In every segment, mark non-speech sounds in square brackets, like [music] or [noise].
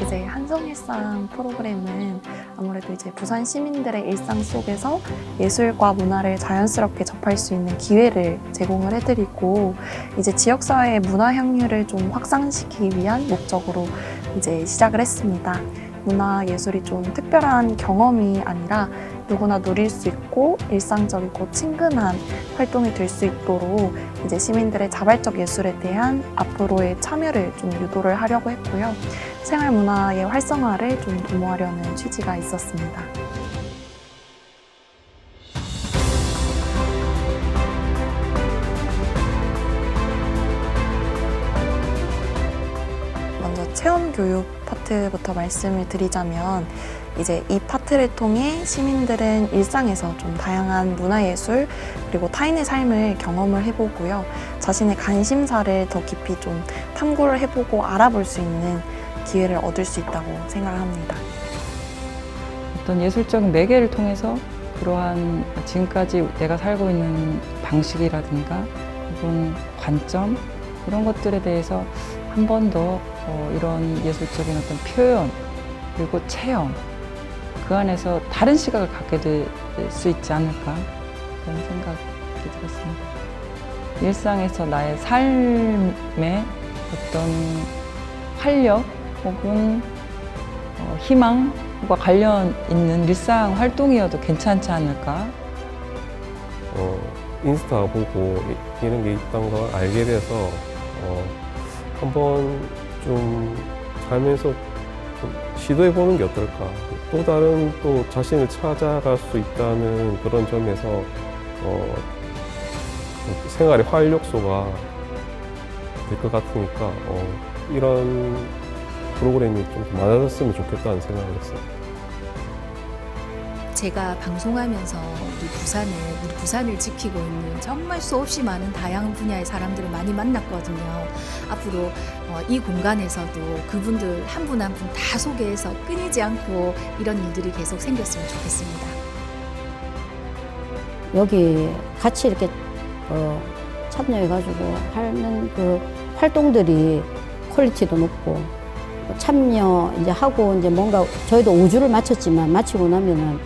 이제 한성일상 프로그램은 아무래도 이제 부산 시민들의 일상 속에서 예술과 문화를 자연스럽게 접할 수 있는 기회를 제공을 해드리고 이제 지역사회의 문화 향유를 좀 확산시키기 위한 목적으로 이제 시작을 했습니다. 문화 예술이 좀 특별한 경험이 아니라 누구나 누릴 수 있고 일상적이고 친근한 활동이 될 수 있도록 이제 시민들의 자발적 예술에 대한 앞으로의 참여를 좀 유도를 하려고 했고요. 생활 문화의 활성화를 좀 도모하려는 취지가 있었습니다. 교육 파트부터 말씀을 드리자면 이제 이 파트를 통해 시민들은 일상에서 좀 다양한 문화예술 그리고 타인의 삶을 경험을 해보고요. 자신의 관심사를 더 깊이 좀 탐구를 해보고 알아볼 수 있는 기회를 얻을 수 있다고 생각을 합니다. 어떤 예술적인 매개를 통해서 그러한 지금까지 내가 살고 있는 방식이라든가 혹은 관점 이런 것들에 대해서 한 번더 어, 이런 예술적인 어떤 표현 그리고 체험 그 안에서 다른 시각을 갖게 될 수 있지 않을까 그런 생각이 들었습니다. 일상에서 나의 삶의 어떤 활력 혹은 어, 희망과 관련 있는 일상 활동이어도 괜찮지 않을까 어, 인스타 보고 이- 이런 게 있다는 걸 알게 돼서 어, 한번 좀 살면서 좀 시도해 보는 게 어떨까. 또 다른 또 자신을 찾아갈 수 있다는 그런 점에서 어, 좀 생활의 활력소가 될 것 같으니까 어, 이런 프로그램이 좀 많아졌으면 좋겠다는 생각을 했어요. 제가 방송하면서 우리 부산을 우리 부산을 지키고 있는 정말 수없이 많은 다양한 분야의 사람들을 많이 만났거든요. 앞으로 어, 이 공간에서도 그분들 한 분 한 분 다 소개해서 끊이지 않고 이런 일들이 계속 생겼으면 좋겠습니다. 여기 같이 이렇게 어, 참여해가지고 하는 그 활동들이 퀄리티도 높고 참여 이제 하고 이제 뭔가 저희도 5주를 마쳤지만 마치고 나면은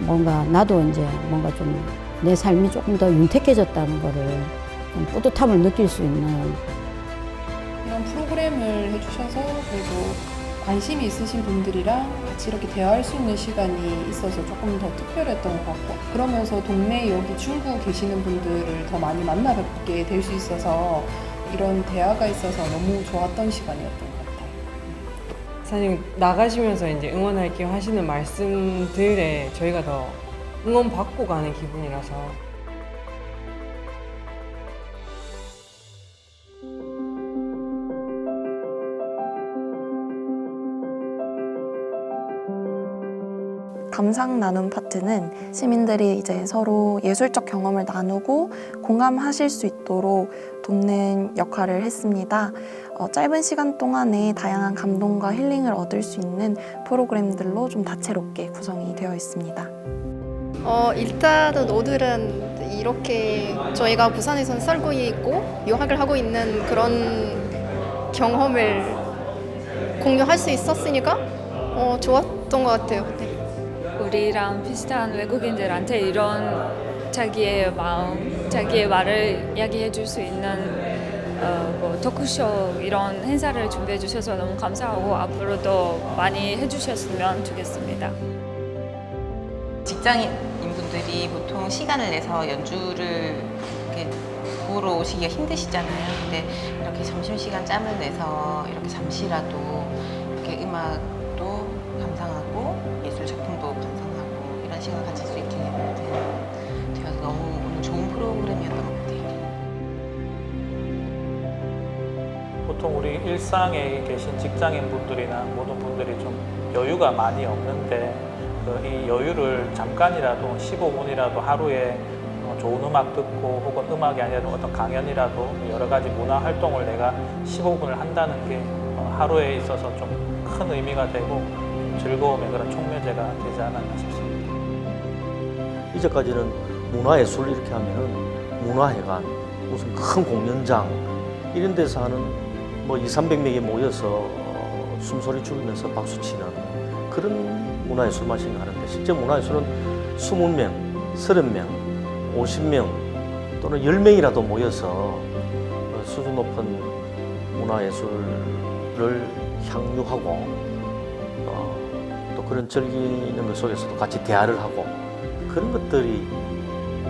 뭔가 나도 이제 뭔가 좀 내 삶이 조금 더 윤택해졌다는 거를 좀 뿌듯함을 느낄 수 있는 이런 프로그램을 해주셔서 그래도 관심이 있으신 분들이랑 같이 이렇게 대화할 수 있는 시간이 있어서 조금 더 특별했던 것 같고 그러면서 동네 여기 중구 계시는 분들을 더 많이 만나 뵙게 될 수 있어서 이런 대화가 있어서 너무 좋았던 시간이었던 것 같아요. 사장님 나가시면서 이제 응원할게요 하시는 말씀들에 저희가 더 응원 받고 가는 기분이라서 감상 나눔 파트는 시민들이 이제 서로 예술적 경험을 나누고 공감하실 수 있도록 돕는 역할을 했습니다. 어, 짧은 시간 동안에 다양한 감동과 힐링을 얻을 수 있는 프로그램들로 좀 다채롭게 구성이 되어 있습니다. 어, 일단은 오늘은 이렇게 저희가 부산에서 살고 있고 유학을 하고 있는 그런 경험을 공유할 수 있었으니까 어, 좋았던 것 같아요. 네. 우리랑 비슷한 외국인들한테 이런 자기의 마음, 자기의 말을 이야기해 줄 수 있는 어, 뭐 토크쇼 이런 행사를 준비해 주셔서 너무 감사하고 앞으로도 많이 해주셨으면 좋겠습니다. 직장인분들이 보통 시간을 내서 연주를 이렇게 보러 오시기가 힘드시잖아요. 근데 이렇게 점심시간 짬을 내서 이렇게 잠시라도 이렇게 음악 보통 우리 일상에 계신 직장인 분들이나 모든 분들이 좀 여유가 많이 없는데 그이 여유를 잠깐이라도 15분이라도 하루에 어, 좋은 음악 듣고 혹은 음악이 아니라 어떤 강연이라도 여러 가지 문화 활동을 내가 15분을 한다는 게 어, 하루에 있어서 좀 큰 의미가 되고 즐거움의 그런 촉매제가 되지 않았나 싶습니다. 이제까지는 문화예술 이렇게 하면은 문화회관 무슨 큰 공연장 이런 데서 하는 뭐 2, 300명이 모여서 어, 숨소리 죽이면서 박수 치는 그런 문화예술 맛인 가 하는데 실제 문화예술은 20명, 30명, 50명 또는 10명이라도 모여서 어, 수준 높은 문화예술을 향유하고 어, 또 그런 즐기는 것 속에서도 같이 대화를 하고 그런 것들이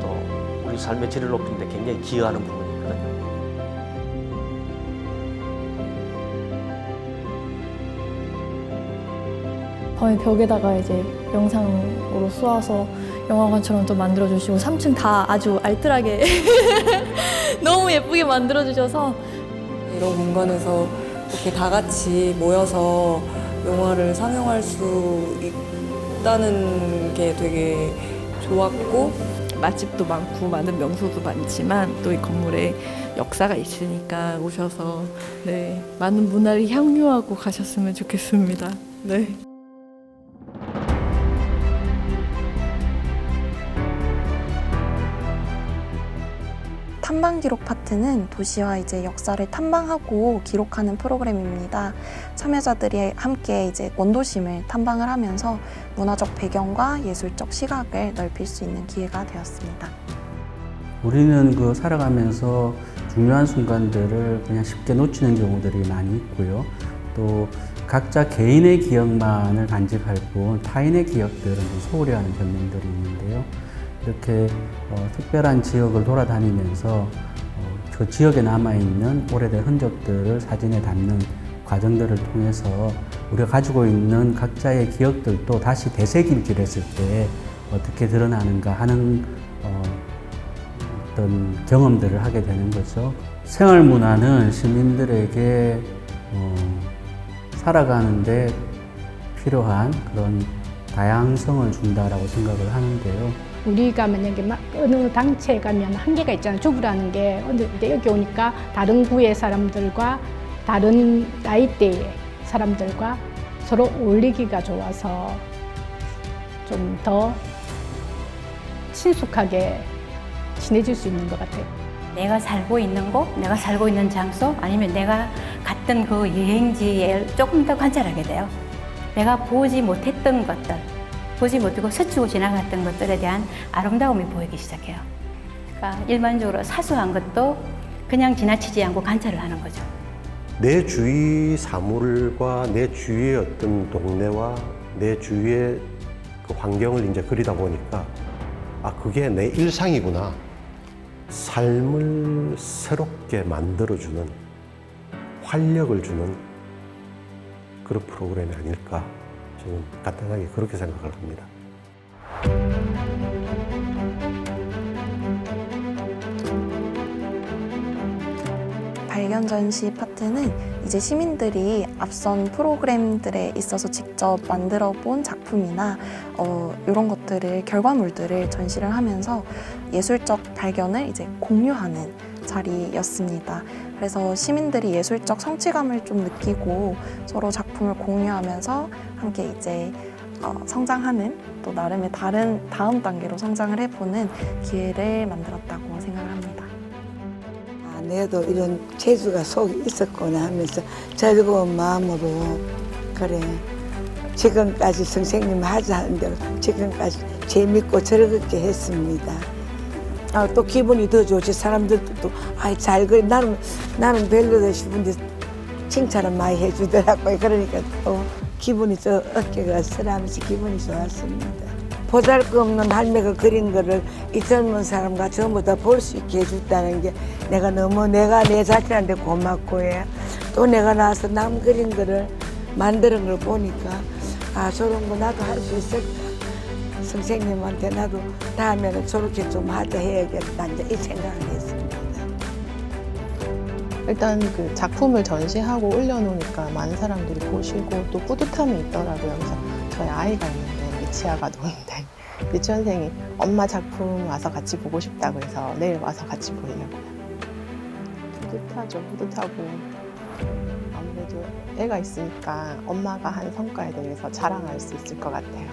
또 우리 삶의 질을 높이는 데 굉장히 기여하는 부분 밤에 벽에다가 이제 영상으로 쏘아서 영화관처럼 또 만들어주시고 3층 다 아주 알뜰하게 [laughs] 너무 예쁘게 만들어주셔서 이런 공간에서 이렇게 다 같이 모여서 영화를 상영할 수 있다는 게 되게 좋았고 맛집도 많고 많은 명소도 많지만 또 이 건물에 역사가 있으니까 오셔서 네 많은 문화를 향유하고 가셨으면 좋겠습니다. 네. 탐방 기록 파트는 도시와 이제 역사를 탐방하고 기록하는 프로그램입니다. 참여자들이 함께 이제 원도심을 탐방을 하면서 문화적 배경과 예술적 시각을 넓힐 수 있는 기회가 되었습니다. 우리는 그 살아가면서 중요한 순간들을 그냥 쉽게 놓치는 경우들이 많이 있고요. 또 각자 개인의 기억만을 간직할 뿐 타인의 기억들은 좀 소홀히 하는 변명들이 있는데요. 이렇게 어, 특별한 지역을 돌아다니면서 어, 그 지역에 남아있는 오래된 흔적들을 사진에 담는 과정들을 통해서 우리가 가지고 있는 각자의 기억들도 다시 되새김질 했을 때 어떻게 드러나는가 하는 어, 어떤 경험들을 하게 되는 거죠. 생활 문화는 시민들에게 어, 살아가는데 필요한 그런 다양성을 준다라고 생각을 하는데요. 우리가 만약에 막 어느 단체에 가면 한계가 있잖아요. 주부라는 게. 근데 여기 오니까 다른 구의 사람들과 다른 나이대의 사람들과 서로 어울리기가 좋아서 좀 더 친숙하게 친해질 수 있는 것 같아요. 내가 살고 있는 곳, 내가 살고 있는 장소, 아니면 내가 갔던 그 여행지에 조금 더 관찰하게 돼요. 내가 보지 못했던 것들, 보지 못하고 스치고 지나갔던 것들에 대한 아름다움이 보이기 시작해요. 그러니까 일반적으로 사소한 것도 그냥 지나치지 않고 관찰을 하는 거죠. 내 주위 사물과 내 주위의 어떤 동네와 내 주위의 그 환경을 이제 그리다 보니까 아 그게 내 일상이구나. 삶을 새롭게 만들어주는 활력을 주는 그런 프로그램이 아닐까 저는 간단하게 그렇게 생각을 합니다. 발견 전시 파트는 이제 시민들이 앞선 프로그램들에 있어서 직접 만들어 본 작품이나 어, 이런 것들을 결과물들을 전시를 하면서 예술적 발견을 이제 공유하는 자리였습니다. 그래서 시민들이 예술적 성취감을 좀 느끼고 서로 작품을 공유하면서 함께 이제 어, 성장하는 또 나름의 다른 다음 단계로 성장을 해보는 기회를 만들었다고 생각을 합니다. 아, 내도 이런 재주가 속에 있었구나 하면서 즐거운 마음으로 그래 지금까지 선생님 하자는 대로 지금까지 재밌고 즐겁게 했습니다. 아, 또 기분이 더 좋지 사람들도 또 아이 잘 그래 나는 나는 별로다 싶은데 칭찬을 많이 해주더라고요. 그러니까 또 기분이 저 어깨가 쓰라면서 기분이 좋았습니다. 보잘것없는 할매가 그린 거를 이 젊은 사람과 전부 다 볼 수 있게 해줬다는 게 내가 너무 내가 내 자신한테 고맙고 해. 또 내가 나와서 남 그린 거를 만드는 걸 보니까 아 저런 거 나도 할 수 있을까 선생님한테 나도 다음에는 저렇게 좀 하자 해야겠다 이제 이 생각을 했습니다. 일단 그 작품을 전시하고 올려놓으니까 많은 사람들이 보시고 또 뿌듯함이 있더라고요. 그래서 저희 아이가 있는데 미치아가 노는데 유치원생이 [laughs] 엄마 작품 와서 같이 보고 싶다고 해서 내일 와서 같이 보려고요. 뿌듯하죠. 뿌듯하고 아무래도 애가 있으니까 엄마가 한 성과에 대해서 자랑할 수 있을 것 같아요.